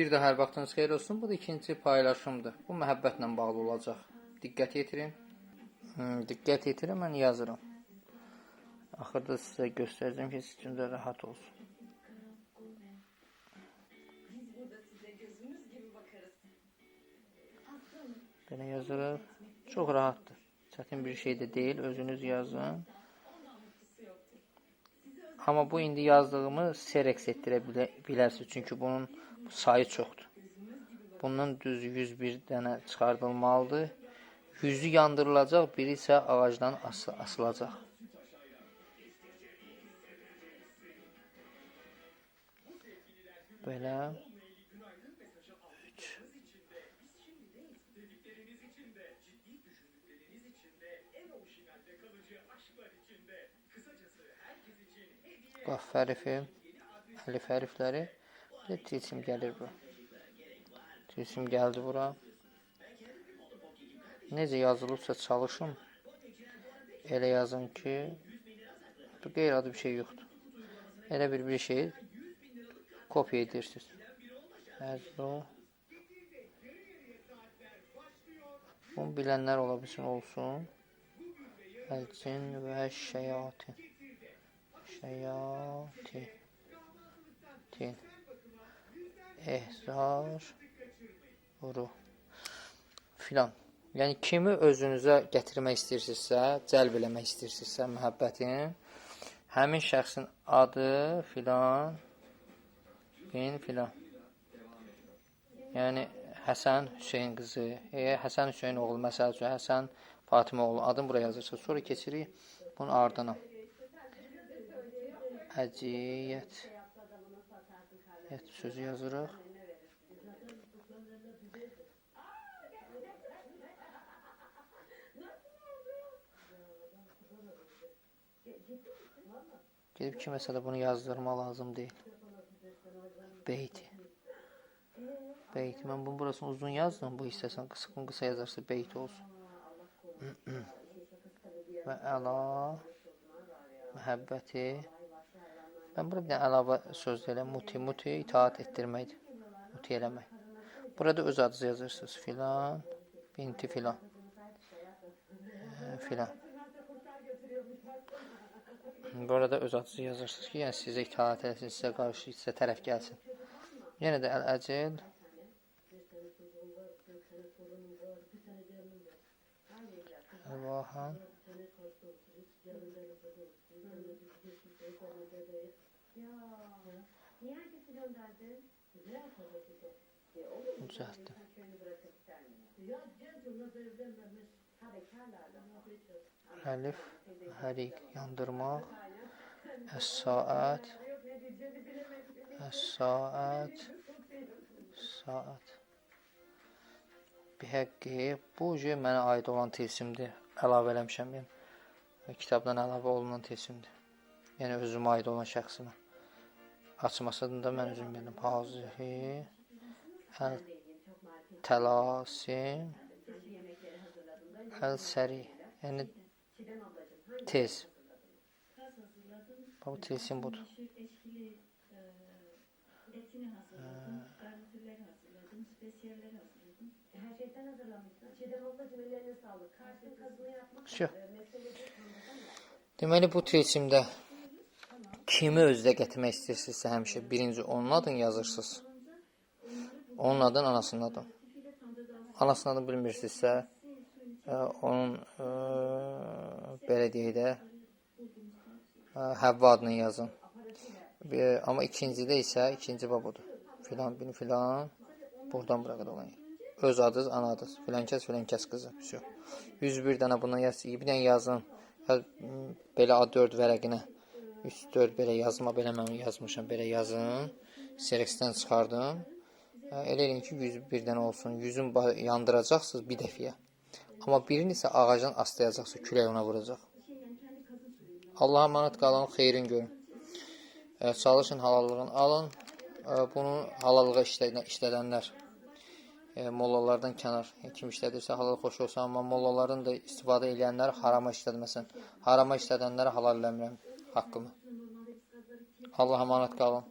Bir daha hər vaxtınız xeyir olsun. Bu da ikinci paylaşımdır. Bu məhəbbətlə bağlı olacaq. Diqqət yetirin. Hmm, diqqət yetirin, mən yazıram. Axırda sizə göstərəcəm ki, sizin də rahat olsun. Belə yazırıq. Çox rahatdır. Çətin bir şey də deyil. Özünüz yazın. Amma bu indi yazdığımı sereks etdirə bilə, bilərsiniz. Çünki bunun sayı çoxdur. Bundan düz 101 dənə çıxardılmalıdır. Yüzü yandırılacaq, biri isə ağacdan as asılacaq. Belə 3 Bax, fərifi, əlif hərfləri və tilsim gəlir bura. Tilsim gəldi bura. Necə yazılıbsa çalışın. Elə yazın ki, bu qeyri-adi bir şey yoxdur. Elə bir bir şey kopya edirsiniz. Əzro. Bunu bilənlər ola bilsin olsun. Əlcin və şeyatin. Şeyatin. Tin. Ehzar. Ruh. Filan. Yəni kimi özünüzə gətirmək istəyirsinizsə, cəlb eləmək istəyirsinizsə məhəbbətin, həmin şəxsin adı filan bin filan. Yəni Həsən Hüseyn qızı, e, Həsən Hüseyn oğlu məsəl üçün Həsən Fatimə oğlu adını buraya yazırsınız. Sonra keçirik bunun ardına. Əciyyət. Evet, sözü yazırıq. Gedib ki, məsələ bunu yazdırma lazım deyil. Beyti. Beyti. Mən bunun burasını uzun yazdım. Bu istəsən qısa, qısa yazarsa beyti olsun. Və əla məhəbbəti Mən burada bir dənə əlavə söz deyirəm. Muti, muti itaat etdirməkdir. Muti eləmək. Burada öz adınızı yazırsınız. Filan, binti filan. E, filan. Burada öz adınızı yazırsınız ki, yəni sizə itaat eləsin, sizə qarşı sizə tərəf gəlsin. Yenə də əl-əcəl. Allaha ucahtı. Elif, herik, yandırmak, es-saat, es-saat, saat. saat. Bihəqqi. Bu mənə aid olan tilsimdir. Əlavə eləmişəm yəni. Kitabdan əlavə olunan tilsimdir. Yəni özümə aid olan şəxsimə. Açmasını da mən özüm bildim. Hazihi. Əl təlasim. Əl səri. Yəni tez. Bu tilsim budur. E, hazırladım, garnitürleri hazırladım, spesiyeleri hazırladım. Her şeyden hazırlamışsın. Çiğdem ablacığım ellerine sağlık. Karşı kazını yapmak Şu. e, ya. Deməli bu tilsimdə kimi özdə gətirmək istəyirsinizsə həmişə birinci onun adını yazırsınız. Onun adını anasının adını. Anasının adını bilmirsinizsə ə, onun ə, belə deyək də Həvva adını yazın. Amma ikincidə isə ikinci babudur. filan bin filan buradan bura kadar olan. Öz adız, ana adız. Filankəs, filankəs qızı. Vəsiyo. Şey 101 dənə buna yaz, bir dənə yazın. Belə A4 vərəqinə 3-4 belə yazma, belə mən yazmışam, belə yazın. Serexdən çıxardım. Elə eləyin ki, 101 dənə olsun. 100-ün yandıracaqsınız bir dəfiyə. Amma birini isə ağacdan aslayacaqsınız, külək ona vuracaq. Allah'a emanet qalın, xeyrin görün. Çalışın, halallığını alın. Ə, Bunu halallığa işlədən, işlədənlər e, mollalardan kənar kim işlədirsə halal xoş olsun, amma mollaların da istifadə edənlər harama işlətməsin. Harama işlədənlərə halal eləmirəm haqqımı. Allah əmanət qalın.